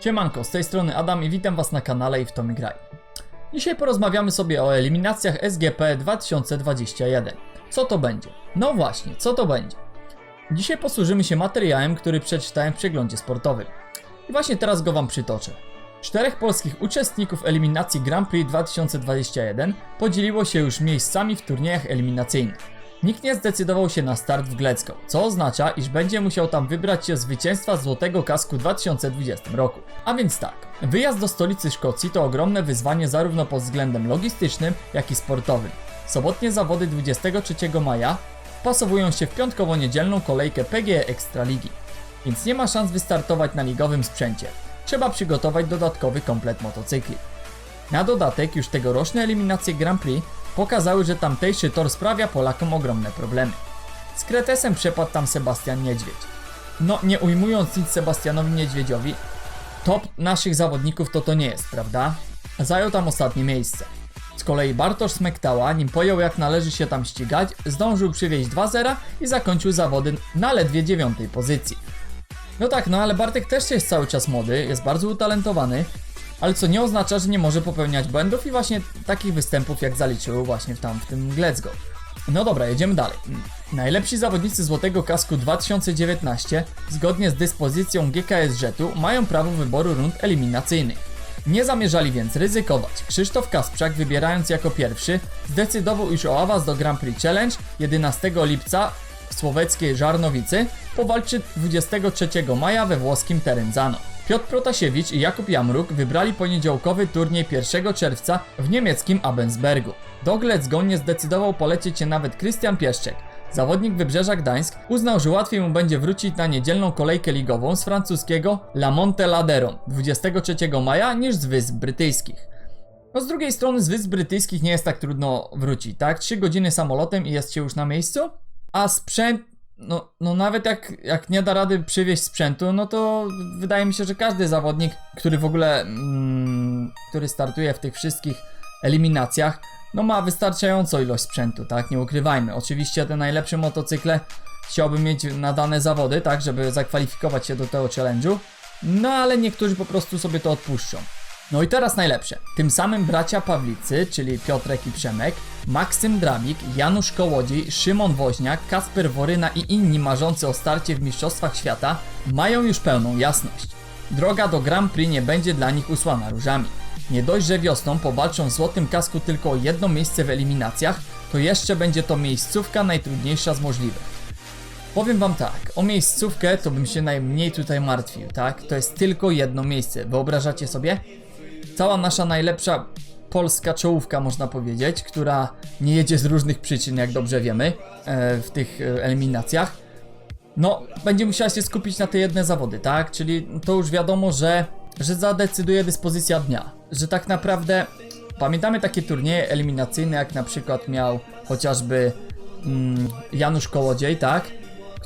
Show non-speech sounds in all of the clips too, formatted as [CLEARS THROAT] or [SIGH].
Siemanko, z tej strony Adam i witam was na kanale i w to mi graj. Dzisiaj porozmawiamy sobie o eliminacjach SGP 2021. Co to będzie? No właśnie, co to będzie? Dzisiaj posłużymy się materiałem, który przeczytałem w przeglądzie sportowym. I właśnie teraz go wam przytoczę. Czterech polskich uczestników eliminacji Grand Prix 2021 podzieliło się już miejscami w turniejach eliminacyjnych. Nikt nie zdecydował się na start w Glecko, co oznacza, iż będzie musiał tam wybrać się zwycięstwa Złotego Kasku w 2020 roku. A więc tak, wyjazd do stolicy Szkocji to ogromne wyzwanie zarówno pod względem logistycznym, jak i sportowym. Sobotnie zawody 23 maja wpasowują się w piątkowo-niedzielną kolejkę PGE Ekstraligi, więc nie ma szans wystartować na ligowym sprzęcie. Trzeba przygotować dodatkowy komplet motocykli. Na dodatek już tegoroczne eliminacje Grand Prix pokazały, że tamtejszy tor sprawia Polakom ogromne problemy. Z Kretesem przepadł tam Sebastian Niedźwiedź. No, nie ujmując nic Sebastianowi Niedźwiedziowi, top naszych zawodników to to nie jest, prawda? Zajął tam ostatnie miejsce. Z kolei Bartosz Smektała, nim pojął jak należy się tam ścigać, zdążył przywieźć 2-0 i zakończył zawody na ledwie dziewiątej pozycji. No tak, no ale Bartek też jest cały czas młody, jest bardzo utalentowany, ale co nie oznacza, że nie może popełniać błędów i właśnie takich występów jak zaliczył właśnie w tam w tym. No dobra, jedziemy dalej. Najlepsi zawodnicy Złotego Kasku 2019 zgodnie z dyspozycją GKS Jetu mają prawo wyboru rund eliminacyjnych. Nie zamierzali więc ryzykować. Krzysztof Kasprzak wybierając jako pierwszy zdecydował iż o awans do Grand Prix Challenge 11 lipca w słowackiej Żarnowicy powalczy 23 maja we włoskim Terenzano. Piotr Protasiewicz i Jakub Jamruk wybrali poniedziałkowy turniej 1 czerwca w niemieckim Abensbergu. Do Glecko nie zdecydował polecieć się nawet Krystian Pieszczek. Zawodnik Wybrzeża Gdańsk uznał, że łatwiej mu będzie wrócić na niedzielną kolejkę ligową z francuskiego La Monte Laderon 23 maja niż z Wysp Brytyjskich. No z drugiej strony z Wysp Brytyjskich nie jest tak trudno wrócić, tak? 3 godziny samolotem i jest się już na miejscu? A sprzęt, no, no nawet jak, jak nie da rady przywieźć sprzętu, no to wydaje mi się, że każdy zawodnik, który w ogóle, mm, który startuje w tych wszystkich eliminacjach, no ma wystarczającą ilość sprzętu, tak? Nie ukrywajmy. Oczywiście te najlepsze motocykle chciałbym mieć na dane zawody, tak? Żeby zakwalifikować się do tego challenge'u. No ale niektórzy po prostu sobie to odpuszczą. No i teraz najlepsze. Tym samym bracia Pawlicy, czyli Piotrek i Przemek, Maksym Dramik, Janusz Kołodziej, Szymon Woźniak, Kasper Woryna i inni marzący o starcie w Mistrzostwach Świata mają już pełną jasność. Droga do Grand Prix nie będzie dla nich usłana różami. Nie dość, że wiosną powalczą w złotym kasku tylko o jedno miejsce w eliminacjach, to jeszcze będzie to miejscówka najtrudniejsza z możliwych. Powiem wam tak, o miejscówkę to bym się najmniej tutaj martwił, tak? To jest tylko jedno miejsce. Wyobrażacie sobie? Cała nasza najlepsza polska czołówka, można powiedzieć, która nie jedzie z różnych przyczyn, jak dobrze wiemy, e, w tych e, eliminacjach. No, będzie musiała się skupić na te jedne zawody, tak? Czyli to już wiadomo, że, że zadecyduje dyspozycja dnia. Że tak naprawdę pamiętamy takie turnieje eliminacyjne, jak na przykład miał chociażby mm, Janusz Kołodziej, tak?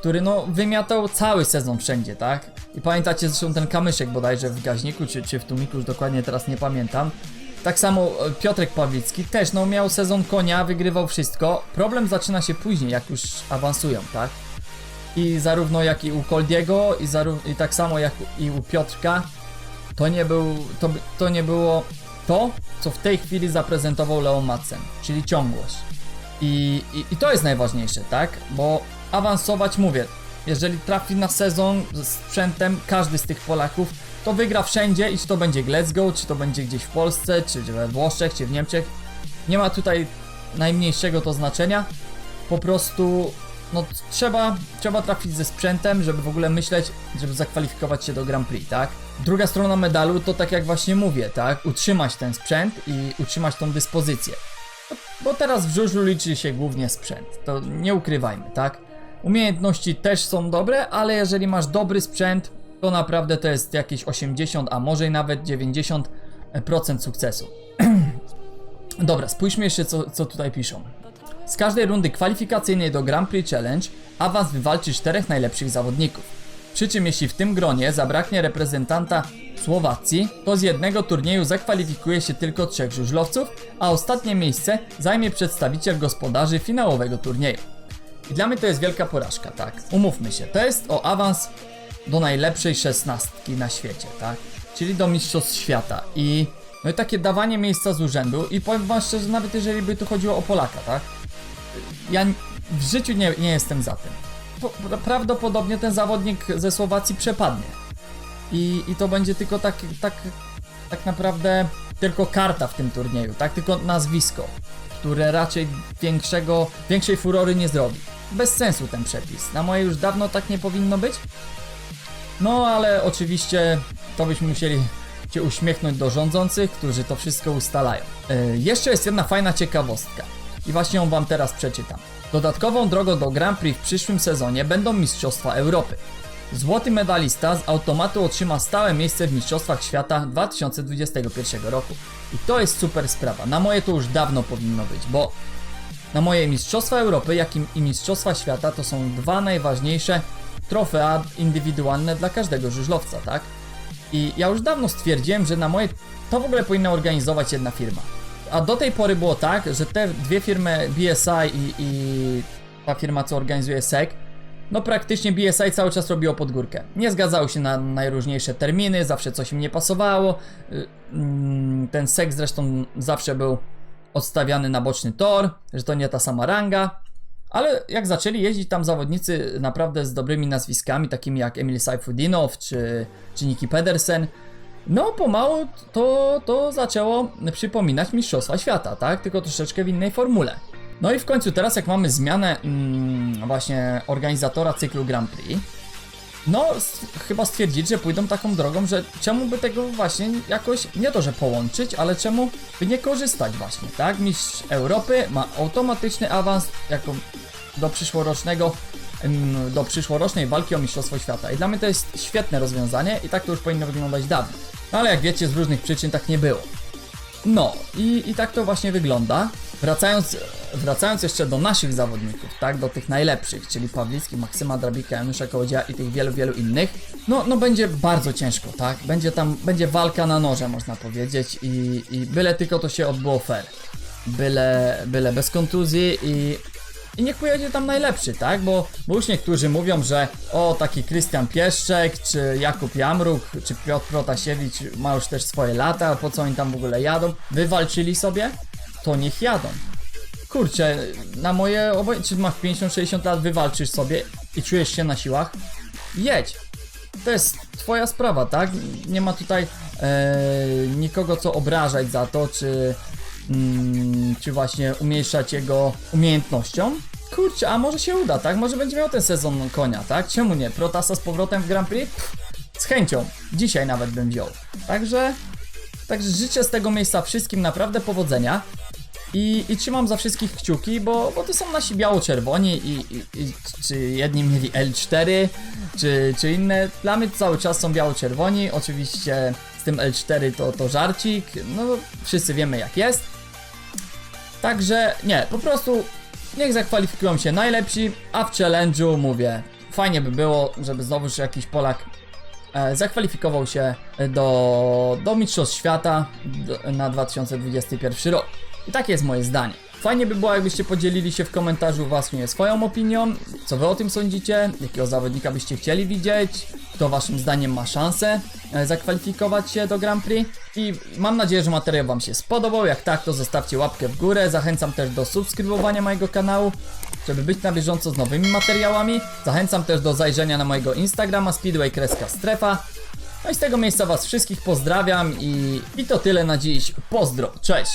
Który no wymiatał cały sezon wszędzie, tak? I pamiętacie zresztą ten kamyszek bodajże w gaźniku, czy, czy w tłumiku, już dokładnie teraz nie pamiętam. Tak samo e, Piotrek Pawlicki też no miał sezon konia, wygrywał wszystko. Problem zaczyna się później, jak już awansują, tak? I zarówno jak i u Koldiego, i, i tak samo jak i u Piotrka, to nie, był, to, to nie było to, co w tej chwili zaprezentował Leon czyli ciągłość. I, i, I to jest najważniejsze, tak? Bo awansować, mówię, jeżeli trafi na sezon z sprzętem, każdy z tych Polaków, to wygra wszędzie i czy to będzie Glasgow, czy to będzie gdzieś w Polsce, czy we Włoszech, czy w Niemczech. Nie ma tutaj najmniejszego to znaczenia. Po prostu no trzeba, trzeba trafić ze sprzętem, żeby w ogóle myśleć, żeby zakwalifikować się do Grand Prix, tak? Druga strona medalu to tak jak właśnie mówię, tak? Utrzymać ten sprzęt i utrzymać tą dyspozycję. Bo teraz w żużlu liczy się głównie sprzęt, to nie ukrywajmy, tak? Umiejętności też są dobre, ale jeżeli masz dobry sprzęt, to naprawdę to jest jakieś 80, a może nawet 90% sukcesu. [CLEARS THROAT] Dobra, spójrzmy jeszcze co, co tutaj piszą. Z każdej rundy kwalifikacyjnej do Grand Prix Challenge awans wywalczy czterech najlepszych zawodników. Przy czym jeśli w tym gronie zabraknie reprezentanta Słowacji, to z jednego turnieju zakwalifikuje się tylko trzech żużlowców, a ostatnie miejsce zajmie przedstawiciel gospodarzy finałowego turnieju. I dla mnie to jest wielka porażka, tak? Umówmy się, to jest o awans do najlepszej szesnastki na świecie, tak? czyli do Mistrzostw Świata. I no i takie dawanie miejsca z urzędu i powiem wam szczerze, nawet jeżeli by tu chodziło o Polaka, tak? Ja w życiu nie, nie jestem za tym. Po, pra- prawdopodobnie ten zawodnik ze Słowacji przepadnie. I, i to będzie tylko tak, tak, tak naprawdę tylko karta w tym turnieju, tak? Tylko nazwisko, które raczej większego, większej furory nie zrobi. Bez sensu ten przepis. Na moje już dawno tak nie powinno być. No ale oczywiście to byśmy musieli się uśmiechnąć do rządzących, którzy to wszystko ustalają. Yy, jeszcze jest jedna fajna ciekawostka i właśnie ją wam teraz przeczytam. Dodatkową drogą do Grand Prix w przyszłym sezonie będą Mistrzostwa Europy. Złoty medalista z automatu otrzyma stałe miejsce w Mistrzostwach Świata 2021 roku. I to jest super sprawa. Na moje to już dawno powinno być, bo na moje Mistrzostwa Europy, jak i- Mistrzostwa Świata to są dwa najważniejsze trofea indywidualne dla każdego żużlowca, tak? I ja już dawno stwierdziłem, że na moje to w ogóle powinna organizować jedna firma. A do tej pory było tak, że te dwie firmy BSI i, i ta firma, co organizuje SEC, no praktycznie BSI cały czas robiło pod górkę. Nie zgadzały się na najróżniejsze terminy, zawsze coś im nie pasowało. Y, mm, Ten SEC zresztą zawsze był odstawiany na boczny tor, że to nie ta sama ranga. Ale jak zaczęli jeździć tam zawodnicy naprawdę z dobrymi nazwiskami, takimi jak Emil Sajfudinow czy, czy Niki Pedersen, no pomału to, to zaczęło przypominać Mistrzostwa Świata, tak? Tylko troszeczkę w innej formule. No i w końcu teraz jak mamy zmianę mm, właśnie organizatora cyklu Grand Prix, no chyba stwierdzić, że pójdą taką drogą, że czemu by tego właśnie jakoś, nie to, że połączyć, ale czemu by nie korzystać właśnie, tak? Mistrz Europy ma automatyczny awans jako do przyszłorocznego do przyszłorocznej walki o Mistrzostwo Świata. I dla mnie to jest świetne rozwiązanie i tak to już powinno wyglądać dawno. No ale jak wiecie, z różnych przyczyn tak nie było. No i, i tak to właśnie wygląda. Wracając, wracając jeszcze do naszych zawodników, tak, do tych najlepszych, czyli Pawlicki, Maksyma Drabika, Janusza Kołodzieja i tych wielu, wielu innych, no, no będzie bardzo ciężko, tak, będzie tam, będzie walka na noże, można powiedzieć i, i byle tylko to się odbyło fair. Byle, byle bez kontuzji i, i niech pojedzie tam najlepszy, tak? Bo, bo już niektórzy mówią, że o taki Krystian Pieszczek, czy Jakub Jamruk, czy Piotr Protasiewicz ma już też swoje lata, po co oni tam w ogóle jadą? Wywalczyli sobie? To niech jadą. Kurczę, na moje oboj... czy masz 50-60 lat, wywalczysz sobie i czujesz się na siłach? Jedź. To jest twoja sprawa, tak? Nie ma tutaj e, nikogo co obrażać za to, czy, mm, czy właśnie umniejszać jego umiejętnością. Kurczę, a może się uda, tak? Może będzie miał ten sezon konia, tak? Czemu nie? Protasa z powrotem w Grand Prix? Pff, z chęcią. Dzisiaj nawet bym wziął. Także, także życzę z tego miejsca wszystkim naprawdę powodzenia. I, I trzymam za wszystkich kciuki, bo, bo to są nasi biało-czerwoni i, i, i czy jedni mieli L4, czy, czy inne. Dla mnie cały czas są biało-czerwoni. Oczywiście z tym L4 to, to żarcik. No wszyscy wiemy jak jest. Także nie, po prostu niech zakwalifikują się najlepsi, a w challenge'u mówię, fajnie by było, żeby znowuż jakiś Polak e, zakwalifikował się do, do Mistrzostw Świata na 2021 rok. I takie jest moje zdanie. Fajnie by było, jakbyście podzielili się w komentarzu właśnie swoją opinią, co wy o tym sądzicie, jakiego zawodnika byście chcieli widzieć, kto waszym zdaniem ma szansę e, zakwalifikować się do Grand Prix. I mam nadzieję, że materiał wam się spodobał. Jak tak, to zostawcie łapkę w górę. Zachęcam też do subskrybowania mojego kanału, żeby być na bieżąco z nowymi materiałami. Zachęcam też do zajrzenia na mojego Instagrama speedway kreska strefa. No i z tego miejsca was wszystkich pozdrawiam i, i to tyle na dziś. Pozdro, cześć!